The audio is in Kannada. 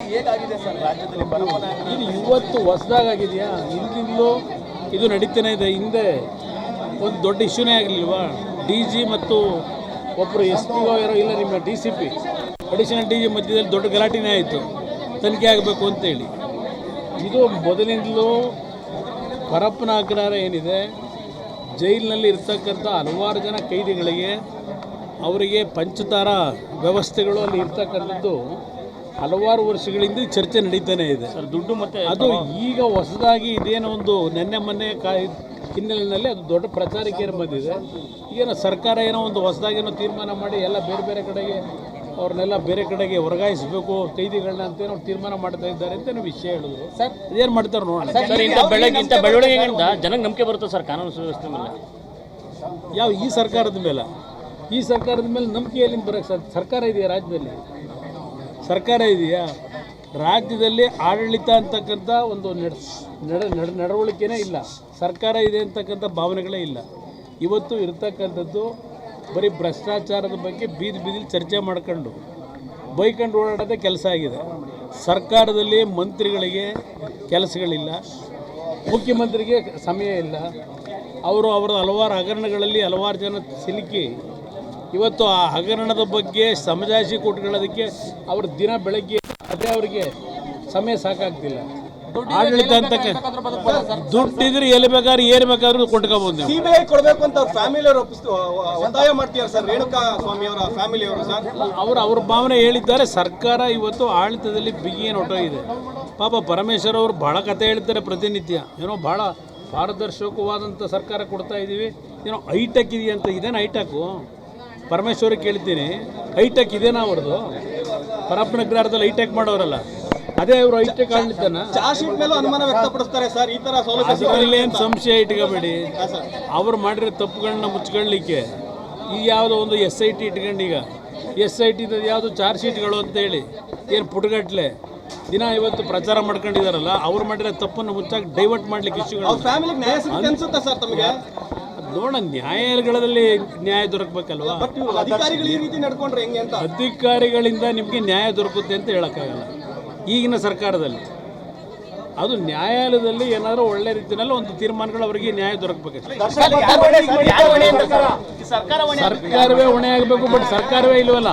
ಹೇಗಾಗಿದೆ ಸರ್ ರಾಜ್ಯದಲ್ಲಿ ಇದು ಇವತ್ತು ಹೊಸದಾಗಿದೆಯಾ ಹಿಂದಿಂದಲೂ ಇದು ನಡೀತಾನೆ ಇದೆ. ಹಿಂದೆ ಒಂದು ದೊಡ್ಡ ಇಶ್ಯೂನೇ ಆಗಲಿಲ್ವಾ ಡಿ ಜಿ ಮತ್ತು ಒಬ್ಬರು ಎಸ್ ಪಿ ಇರೋ ಇಲ್ಲ ನಿಮ್ಮ D C P. Additional D G ಮಧ್ಯದಲ್ಲಿ ದೊಡ್ಡ ಗಲಾಟೆನೇ ಆಯಿತು. ತನಿಖೆ ಆಗಬೇಕು ಅಂತೇಳಿ. ಇದು ಮೊದಲಿಂದಲೂ ಪರಪ್ಪನ ಅಗ್ರಹಾರ ಏನಿದೆ? ಜೈಲಿನಲ್ಲಿ ಇರ್ತಕ್ಕಂಥ ಹಲವಾರು ಜನ ಕೈದಿಗಳಿಗೆ ಅವರಿಗೆ ಪಂಚತಾರ ವ್ಯವಸ್ಥೆಗಳು ಅಲ್ಲಿ ಇರ್ತಕ್ಕಂಥದ್ದು ಹಲವಾರು ವರ್ಷಗಳಿಂದ ಚರ್ಚೆ ನಡೀತಾನೆ ಇದೆ. ಸರ್ ದುಡ್ಡು ಮತ್ತೆ ಅದು ಈಗ ಹೊಸದಾಗಿ ಇದೇನೋ ಒಂದು ನೆನ್ನೆ ಮೊನ್ನೆ ಹಿನ್ನೆಲೆಯಲ್ಲಿ ಅದು ದೊಡ್ಡ ಪ್ರಚಾರಕ್ಕೆ ಏನ್ ಬಂದಿದೆ ಈಗೇನೋ ಸರ್ಕಾರ ಏನೋ ಒಂದು ಹೊಸದಾಗೇನೋ ತೀರ್ಮಾನ ಮಾಡಿ ಎಲ್ಲ ಬೇರೆ ಬೇರೆ ಕಡೆಗೆ ಅವ್ರನ್ನೆಲ್ಲ ಬೇರೆ ಕಡೆಗೆ ವರ್ಗಾಯಿಸಬೇಕು ಕೈದಿಗಳನ್ನ ಅಂತೇನೋ ತೀರ್ಮಾನ ಮಾಡ್ತಾ ಇದ್ದಾರೆ ಅಂತೇನೋ ವಿಷಯ ಹೇಳಿದ್ರು. ಸರ್ ಇದೇನು ಮಾಡ್ತಾರೆ ನೋಡೋಣ. ಸರ್ ಇಂಥ ಬೆಳಗ್ಗೆ ಇಂಥ ಬೆಳವಣಿಗೆಗಳಿಂದ ಜನಕ್ಕೆ ನಂಬಿಕೆ ಬರುತ್ತೆ ಸರ್ ಕಾನೂನು ಸುವ್ಯವಸ್ಥೆ ಮೇಲೆ. ಯಾವ ಈ ಸರ್ಕಾರದ ಮೇಲೆ? ಈ ಸರ್ಕಾರದ ಮೇಲೆ ನಂಬಿಕೆ ಎಲ್ಲಿಂದ ಬರೋಕ್ಕೆ ಸರ್ ಸರ್ಕಾರ ಇದೆಯಾ ರಾಜ್ಯದಲ್ಲಿ? ಸರ್ಕಾರ ಇದೆಯಾ? ರಾಜ್ಯದಲ್ಲಿ ಆಡಳಿತ ಅಂತಕ್ಕಂಥ ಒಂದು ನಡ ನಡ ನಡವಳಿಕೆನೇ ಇಲ್ಲ. ಸರ್ಕಾರ ಇದೆ ಅಂತಕ್ಕಂಥ ಭಾವನೆಗಳೇ ಇಲ್ಲ. ಇವತ್ತು ಇರ್ತಕ್ಕಂಥದ್ದು ಬರೀ ಭ್ರಷ್ಟಾಚಾರದ ಬಗ್ಗೆ ಬೀದಿ ಬೀದಿಲಿ ಚರ್ಚೆ ಮಾಡ್ಕೊಂಡು ಬೈಕಂಡು ಓಡಾಡೋದೇ ಕೆಲಸ ಆಗಿದೆ. ಸರ್ಕಾರದಲ್ಲಿ ಮಂತ್ರಿಗಳಿಗೆ ಕೆಲಸಗಳಿಲ್ಲ. ಮುಖ್ಯಮಂತ್ರಿಗೆ ಸಮಯ ಇಲ್ಲ. ಅವರು ಅವರ ಹಲವಾರು ಹಗರಣಗಳಲ್ಲಿ ಹಲವಾರು ಜನ ಸಿಲುಕಿ ಇವತ್ತು ಆ ಹಗರಣದ ಬಗ್ಗೆ ಸಮಜಾಯಿಷಿ ಕೊಟ್ಕೊಳ್ಳೋದಕ್ಕೆ ಅವ್ರ ದಿನ ಬೆಳಗ್ಗೆ ಅದೇ ಅವರಿಗೆ ಸಮಯ ಸಾಕಾಗ್ತಿಲ್ಲ. ಆಡಳಿತ ಅಂತ ದುಡ್ಡಿದ್ರೆ ಎಲ್ಲಿ ಬೇಕಾದ್ರೆ ಏನು ಬೇಕಾದ್ರೂ ಕೊಟ್ಕೋಬಹುದು ನೀವು. ಸಿಬಿಐ ಕೊಡಬೇಕು ಅಂತ ಅವ್ರ ಫ್ಯಾಮಿಲಿ ಅವರು ಒತ್ತಾಯ ಸರ್ ರೇಣುಕಾ ಸ್ವಾಮಿ ಅವರ ಫ್ಯಾಮಿಲಿ ಅವರು ಸರ್. ಅವರು ಅವ್ರ ಭಾವನೆ ಹೇಳಿದ್ದಾರೆ ಸರ್ಕಾರ ಇವತ್ತು ಆಡಳಿತದಲ್ಲಿ ಬಿಗಿ ನೋಟ ಇದೆ ಪಾಪ ಪರಮೇಶ್ವರ್ ಅವರು ಭಾಳ ಕತೆ ಹೇಳ್ತಾರೆ ಪ್ರತಿನಿತ್ಯ. ಏನೋ ಭಾಳ ಪಾರದರ್ಶಕವಾದಂಥ ಸರ್ಕಾರ ಕೊಡ್ತಾ ಇದ್ದೀವಿ ಏನೋ ಹೈಟೆಕ್ ಇದೆಯಂತ ಇದೇನು ಹೈಟೆಕ್ಕು ಪರಮೇಶ್ವರಿಗೆ ಕೇಳ್ತೀನಿ ಹೈಟೆಕ್ ಇದೇನಾ ಅವ್ರದ್ದು ಪರಪ್ಪನ ಗ್ರಹದಲ್ಲಿ ಹೈಟೆಕ್ ಮಾಡೋರಲ್ಲ. ಅದೇ ಅವರು ಹೈಟೆಕ್ ಆಡಳಿತನ ಚಾರ್ಜ್ ಶೀಟ್ ಮೇಲೂ ಅನುಮಾನ ವ್ಯಕ್ತಪಡಿಸ್ತಾರೆ ಸರ್ ಈ ತರ ಸೌಲಭ್ಯ ಏನು ಸಂಶಯ ಇಟ್ಕೋಬೇಡಿ. ಅವ್ರು ಮಾಡಿರೋ ತಪ್ಪುಗಳನ್ನ ಮುಚ್ಕೊಳ್ಳಿಕ್ಕೆ ಈ ಯಾವುದೋ ಒಂದು ಎಸ್ ಐ ಟಿ ಇಟ್ಕೊಂಡು ಈಗ. ಎಸ್ ಐ ಟಿ ಯಾವುದು ಚಾರ್ಜ್ ಶೀಟ್ಗಳು ಅಂತೇಳಿ ಏನು ಪುಟಗಟ್ಲೆ. ದಿನ ಇವತ್ತು ಪ್ರಚಾರ ಮಾಡ್ಕೊಂಡಿದಾರಲ್ಲ ಅವ್ರು ಮಾಡಿರೋ ತಪ್ಪನ್ನು ಮುಚ್ಚಾಗಿ ಡೈವರ್ಟ್ ಮಾಡ್ಲಿಕ್ಕೆ ಇಶ್ಯೂಗಳು ಫ್ಯಾಮಿಲಿ ಫ್ಯಾಮಿಲಿಗೆ ನ್ಯಾಯ ಸಿಗುತ್ತೆ ಅನ್ಸುತ್ತಾ ಸರ್ ತಮಗೆ? ನೋಡೋಣ ನ್ಯಾಯಾಲಯಗಳಲ್ಲಿ ನ್ಯಾಯ ದೊರಕಬೇಕಲ್ವಾ? ಅಧಿಕಾರಿಗಳು ಈ ರೀತಿ ನಡ್ಕೊಂಡ್ರೆ ಹೆಂಗೆ ಅಂತ? ಅಧಿಕಾರಿಗಳಿಂದ ನಿಮಗೆ ನ್ಯಾಯ ದೊರಕುತ್ತೆ ಅಂತ ಹೇಳೋಕ್ಕಾಗಲ್ಲ. ಈಗಿನ ಸರ್ಕಾರದಲ್ಲಿ. ಅದು ನ್ಯಾಯಾಲಯದಲ್ಲಿ ಏನಾದರೂ ಒಳ್ಳೆ ರೀತಿಯಲ್ಲಿ ಒಂದು ತೀರ್ಮಾನಗಳು ಅವರಿಗೆ ನ್ಯಾಯ ದೊರಕಬೇಕಷ್ಟೇ ಸರ್ಕಾರವೇ ಹೊಣೆ ಆಗಬೇಕು? ಬಟ್ ಸರ್ಕಾರವೇ ಇಲ್ವಲ್ಲ?